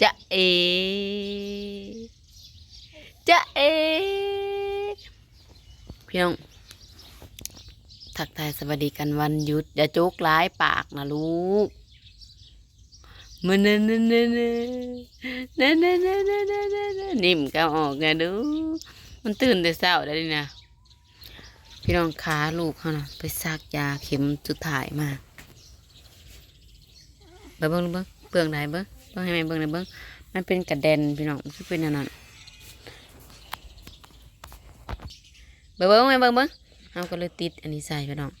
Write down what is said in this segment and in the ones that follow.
จะเอ จะเอ พี่น้อง ทักทายสวัสดีกันวันหยุด อย่าจุกร้ายปากนะลูกมันเนเนเนเนเนเนเนเนเนเนเนนิ่มก็ออกไงดู มันตื่นแต่เช้าได้ดินะ พี่น้องขาลูกเขานะไปซักยาเข็มสุดท้ายมาเบิ่งเบิ่งเบิ่งเปลืองไหนเบิ่ง เบิ่งให้แม่เบิ่งไหนอยเบิ่งมันเป็นกระเด็นพี่น้องคือเป็นอันนั้นเบิ่งเบิ่งแม่เบิ่งเบิ่งเอาก็เลยติดอันนี้ใส่พี่น้อง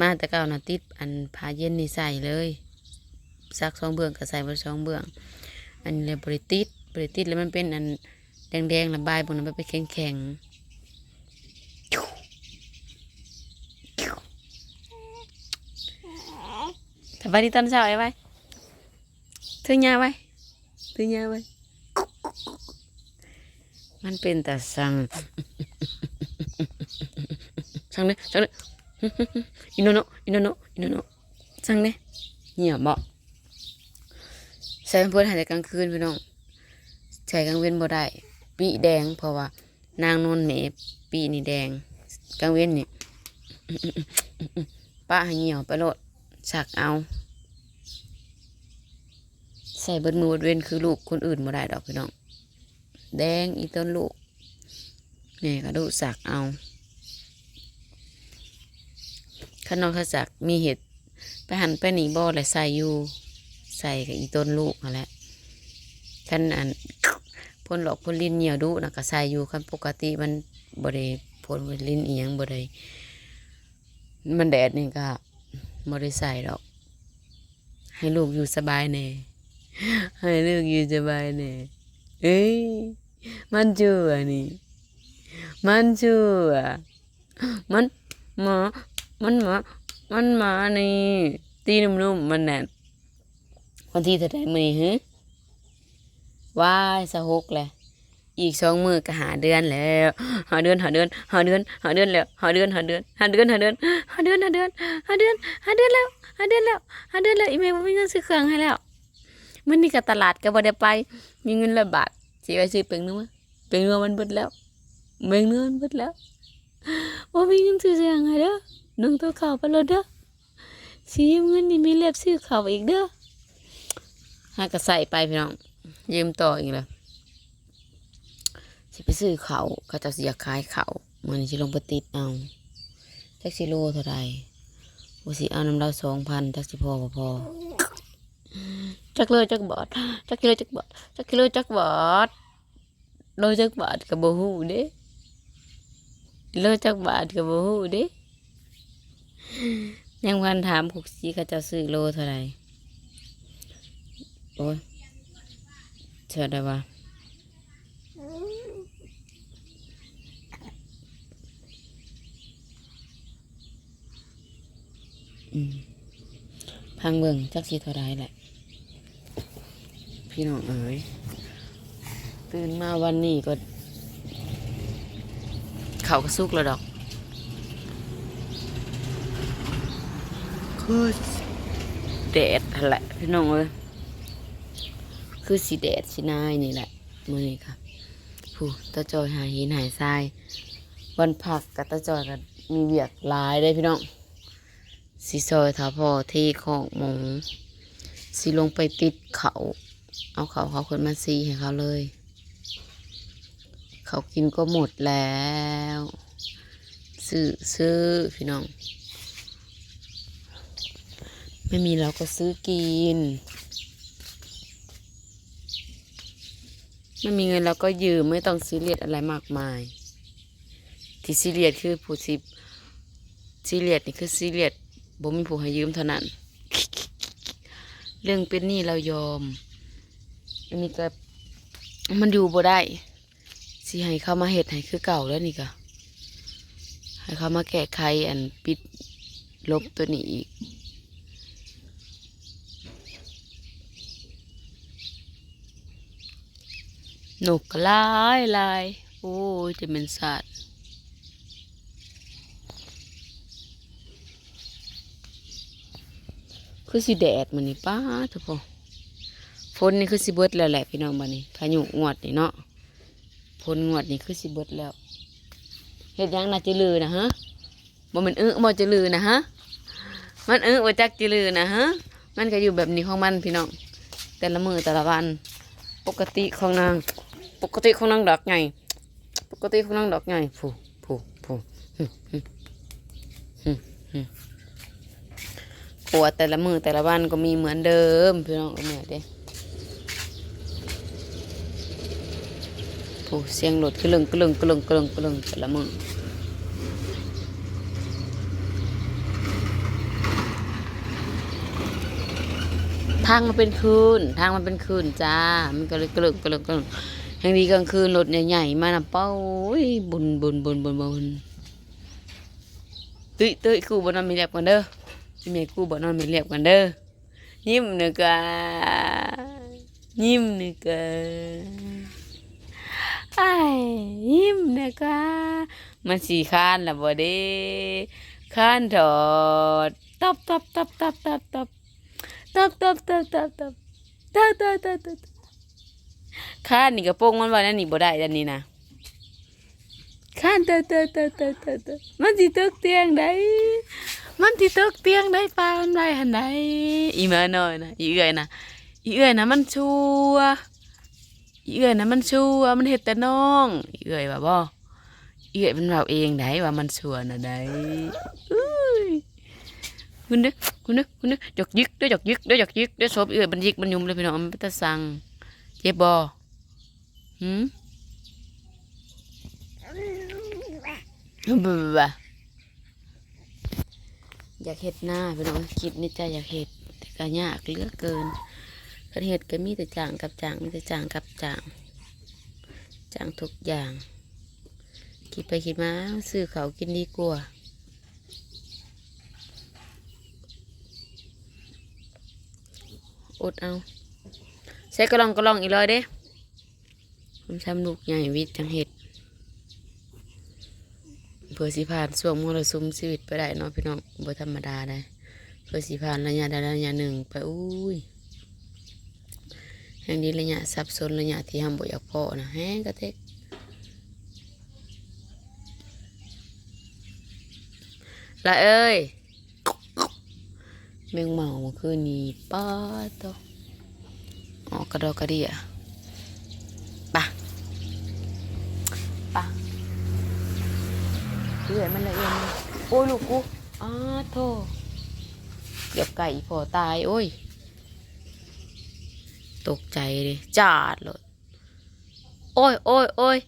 มาแต่เก่านะติดอันผ้าเย็นนี่ใส่เลยซักสองเบื้องก็ใส่บนสองเบื้อง อันนี้เลยบริติดบริติดแล้วมันเป็นอันแดงๆระบายบนนั้นมันไปแข็งๆสบายดีตอนเช้าไอ้ไว้ ถือยาไว้ถือยาไว้ มันเป็นแต่สั่งสั่งเนี่ยสั่งเนี่ยอินโนโนอินโนโนอินโนโนสั่งเนี่ยเหี่ยบ่ใส่เพื่อนหายใจกลางคืนพี่น้องใช้กลางเว้นบ่ได้ปีแดงเพราะว่า นางนอนเมปีนี่แดงกลางเว้นนี่ป้าให้เหี่ยวไปโลดสักเอา ใส่เบิดมือเบิดเว้นคือลูกคนอื่นบ่ได้ดอกพี่น้อง แดงอีต้นลูกนี่ก็ดูสักเอาข้านอกเขาสักมีเห็ดไปหันไปหนีบ่อและใส่อยู่ ใส่กับอีต้นลูกนั่นแหละขันอันพ่นหลอกพ่นลิ้นเหนียวดุนะก็ใส่อยู่คันปกติมันบ่ได้พ่นลิ้นเอียงบ่ได้มันแดดนี่ก็บริใส่ดอก ให้ลูกอยู่สบายแน่ ให้ลูกอยู่สบายแน่เอ้ยมันชั่วนี่มันชั่วมันหมามันหมามันหมานี่ตีนุ่มๆมันแน่นวันที่เท่าไรมือฮึว้ายสะหกแหละอีกสองมือก็หาเดือนแล้วหาเดือนหาเดือนหาเดือนหาเดือนแล้วหาเดือนหาเดือนหาเดือนหาเดือนหาเดือนหาเดือนหาเดือนหาเดือนแล้วหาเดือนแล้วหาเดือนแล้วอีเมลบ่มีเงินซื้อเครื่องให้แล้ว มันนี่กับตลาดก็บ่ได้ไป มีเงินละบาทสิไปซื้อเป็นนัวเป็นนัวมันเบิดแล้วเป็นนัวมันเบิดแล้วบ่มีเงินซื้อเสียงให้เด้อนึ่งตัวข้าวไปล้วเด้อสิยืมเงินนี่มีเล็บซื้อข้าวอีกเด้อหาก็ใส่ไปพี่น้องยืมต่ออีกแล้วสิไปซื้อเขาเขาจะสิอยากขายเขามันสิลงไปติดเอาแท็กซี่โลเท่าไรว่าสิเอาน้ำเราสองพันแท็กซี่พอบ่พอ จักเลยจักบาทจักกิโลจักบาทจักกิโลจักบาทโลจักบาทกับโบหูเด้โลจักบาทกับโบหูเด้ยังพันถามขุกซีเขาเจะซื้อโลเท่าไรโอ้ยเชื่อได้ว่าพังเบิ่งจักสีเท่าไรแหละ พี่น้องเอ๋ยตื่นมาวันนี้ก็ เขาก็สุกแล้วดอกคือแดดแหละพี่น้องเอ้ยคือสีแดดสีนายนี่แหละมือนี้ค่ะผู้ตาจอยหายหินหายทรายวันพักกับตาจอยก็มีเวียกลายได้พี่น้องสีซอยถาพอที่ของหมูสีลงไปติดเขา เอาเขาเขาคนมาซีให้เขาเลย เขากินก็หมดแล้วซื้อซื้อพี่น้อง ไม่มีเราก็ซื้อกิน ไม่มีเงินเราก็ยืมไม่ต้องซีเรียสอะไรมากมาย ที่ซีเรียสคือผู้สิบซีเรียสนี่คือซีเรียสบ่มีผู้ให้ยืมเท่านั้น เรื่องเป็นหนี้เรายอม อันนี้ก็มันอยู่บ่ได้สิให้เข้ามาเฮ็ดให้คือเก่าแล้วนี่ก็ให้เข้ามาแก้ไขอันปิดลบตัวนี้อีกนกกลายลาย โอ้ยจะเป็นสัตว์คือสิแดดมันนี่ป้าเถอะ พอฝนนี่คือสิเบิดแล้วแหละพี่น้องบัดนี้พายุงวดนี่เนาะฝนงวดนี่คือสิเบิดแล้วเฮ็ดยังน่าจะลือนะฮะบ่มันเอึบ่จะลือนะฮะมันเอึบ่จักจะลือนะฮะมันก็อยู่แบบนี้ของมันพี่น้องแต่ละมือแต่ละวัน ปกติของนาง ปกติของนางดอกใหญ่ปกติของนางดอกใหญ่ผู้ผู้ผู้หึหึหึหึปวดแต่ละมือแต่ละวันก็มีเหมือนเดิมพี่น้องเอาแม่เด้ ผู้เสียงรถกระลึงกระลึงกระลึงกระลึงกระลึงแต่ละมือทางมันเป็นคืนทางมันเป็นคืนจ้า มันก็เลยกระลึงกระลึงกระลึงยังดีกลางคืนรถใหญ่ๆมานะเป้าโอ้ยบุญบุญบุญบุญบุญตุ้ยตุ้ยกูบนนอนมีเรียบกันเด้อพี่เมย์กูบนนอนมีเรียบกันเด้อยิ้มหนึ่งกะยิ้มหนึ่งกะ ไอ้ยิ้มนึ่งกะมันสีข้านละบ่เด้ข้านถอดตบตบตบตบตบตบตบตบตบตบตบตบตบตบตบข้านนี่กระโปรงมันว่านั่นนี่บ่ได้อันนี้นะข้านเตอเตอเตอเตอเตอเตอมันสิตกเตียงได้มันสิตกเตียงได้ปลามันไว้หันได้อีเมื่อน้อยนะอีเอื้อยนะอีเอื้อยนะมันชัว เอื้อยนะมันชัวมันเฮ็ดแต่น้องเอื้อยว่าบ่อีเอื้อยมันเว้าเองได้ว่ามันชัวน่ะได้อุ้ยคุณนึกคุณนึกคุณนึกจกยึกด้อจกยึกด้อจกยึกด้อศพอีเอื้อยมันยิกมันยุมเลยพี่น้องมันเป็นตาสั่งเจ็บบ่หืมบ่าอยากเห็ดหน้าพี่น้องคิดในใจอยากเห็ดแต่ก็ยากเหลือเกิน คันเห็ดก็มีแต่จางกับจางมีแต่จางกับจางจางทุกอย่างคิดไปคิดมาซื้อเขากินดีกว่าอดเอาใช้กระลองกระลองอีกเลยเด้ผมทำลูกใหญ่วิทย์จังเห็ดเพื่อสิผ่านช่วงมรสุมชีวิตไปได้เนาะพี่น้องบ่ธรรมดาได้เพื่อสิผ่านระยะใดระยะหนึ่งไปอุ้ย แห่งนี้ระยะสับสนระยะที่ทำบ่อยากพอนะแห้งกระเทกละเอ้ยแมงเมาเมื่อคืนนี้ป้าดโตออกกระดอกกระเดียปะปะเลื่อยมันละเอียดโอ้ยลูกกูอ้าโธ่เดี๋ยวไก่พอตาย โอ้ย ตกใจเลยจาดเลยโอ้ยโอ้ยโอ้ย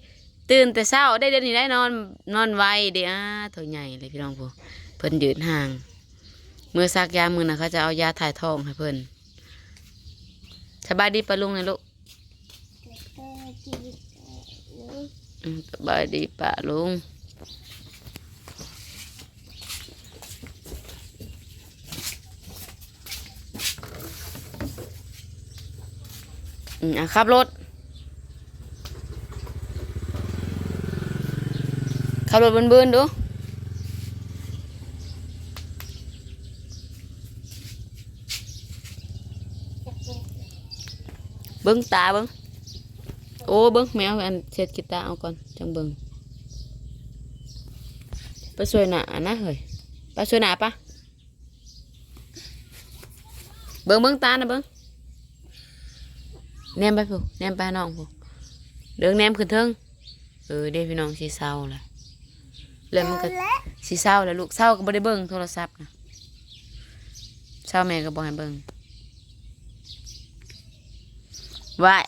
ตื่นแต่เช้าได้เดี๋ยวนี้ได้นอนนอนไวเดี๋ยวตัวใหญ่เลยพี่น้องผู้เพิ่นยืนห่างเมื่อซักยามือนะเขาจะเอายาถ่ายท้องให้เพิ่นสบายดีปะลุงนะลูกอืมสบายดีปะลุง อืมขับรถขับรถบนบืนๆดูเบิ้งตาเบิ้งโอ้เบิ้งแมวอันเช็ดกีตาเอาก่อนจังเบิ้งไปสวยหนานะเฮ้ยไปสวยหนาปะเบิ้งเบิ้งตานะเบิ้ง แนมไปผู้แนมไปน้องผู้เดิงแนมขึ้นเทิงเออเด้พี่น้องสีเศร้าแหละแล้วมันก็สีเศร้าแหล้วลูกเศร้าก็บ่ได้เบิ่งโทรศัพท์นะเศร้าแม่ก็บ่ให้เบิ่งไหวาย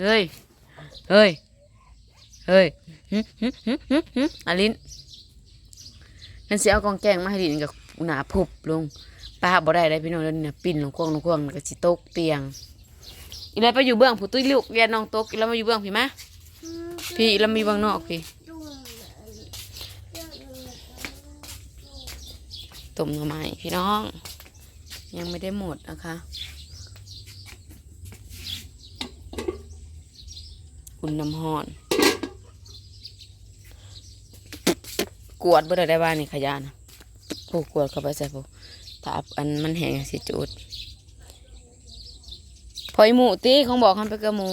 เฮ้ยเฮ้ยเฮ้ยหึหึหึหึหึอลินมันสิเอากองแกงมาให้ลินกับหนาพุบลงป้าบ่ได้ได้พี่น้องเดี๋ยวนี้นะปิ่นลงควงลงควงก็สิตกเตียง อีแล้วไปอยู่เบื้องผู้ตุ้ยลูกเรียนน้องตกอีแล้วมาอยู่เบื้องพี่มะพี่อีแล้วมาอยู่เบื้องนอกพี่ต้มหน่อไม้พี่น้อง ยังไม่ได้หมดนะคะอุ่นน้ำห้อน กวดบ่ได้ได้บ้านนี่ขยะนะผู้กวดเข้าไปใส่ผู้ถ้าอันมันแห้งสิจุด พอยหมูตีของบอกคันไปกับหมู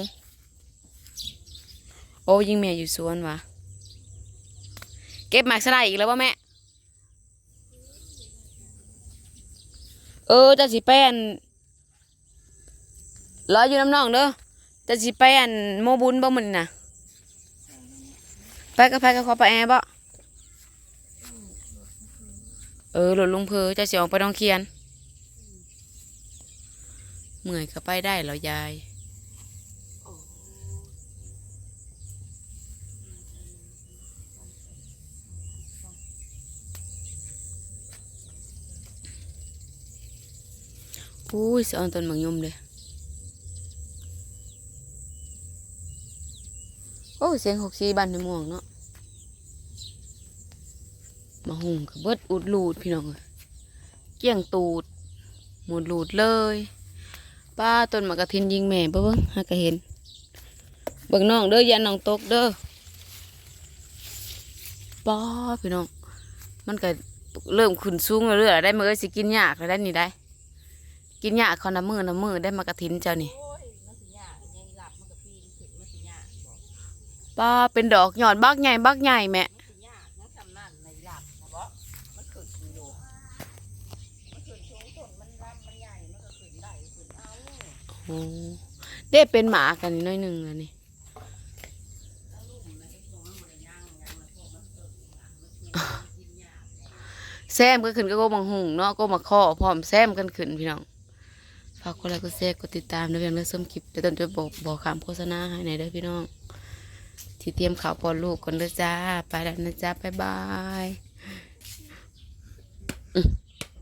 โอ้ยิงแม่อยู่สวนวะเก็บหมากสลายอีกแล้วว่าแม่ เออจะสิไปอันรออยู่น้ำน้องเด้อจะสิไปอันโมบุญบ่มันน่ะไปก็ไปก็ขอไปแอร์บ่เออหลดลงเพอจะสิออกไปต้องเคียน เมื่อยก็ไปได้เหรอยาย อุ้ยสอนต้นมังยมเลย โอ้ เสียงหกสีบันในม่วงเนาะมาหุงกับเบิดอุดลูดพี่น้องเอ้ยเกี่ยงตูดหมดลูดเลย ป้าต้นมะกระทินยิงแม่เบิ่งเบิ่งหากะเห็นเบิ่งน้องเด้อย่าน้องตกเด้อป้าพี่น้อง มันก็เริ่มขึ้นสูงเรื่อยๆได้มื้อสิกินยากแล้วได้นี่ได้ กินยากคอน้ำมือน้ำมือได้มากระทินเจ้านี่ป้ากบอกป้าเป็นดอกหยอดบักใหญ่บักใหญ่แม่ มันสิยากนะจำนั่นในหลับนะบอกมันขึ้นอยู่มันขึ้นสูงต้นมันลำมันใหญ่มันก็ขึ้นได้ขึ้นเอา โอ้ได้เป็นหมากันนิดหน้อยหนึ่งแล้วนี่แซมก็ขึ้นก็โกบังหุงเนาะก็มาข้อพร้อมแซมกันขึ้นพี่น้องฝากกดไลค์กดแชร์กดติดตามด้วยกันเลือกส้มคลิปเดี๋ยวตอนจะบอกบอกคำโฆษณาให้ในอยเด้อพี่น้อง ที่เตรียมข่าวปอนลูกก่อนเด้อจ้า ไปแล้วนะจ้าบ๊ายบายอืม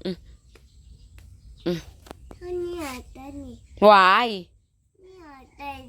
อืมอืมอันนี้อะตอนนี้ห วาย ไม่ห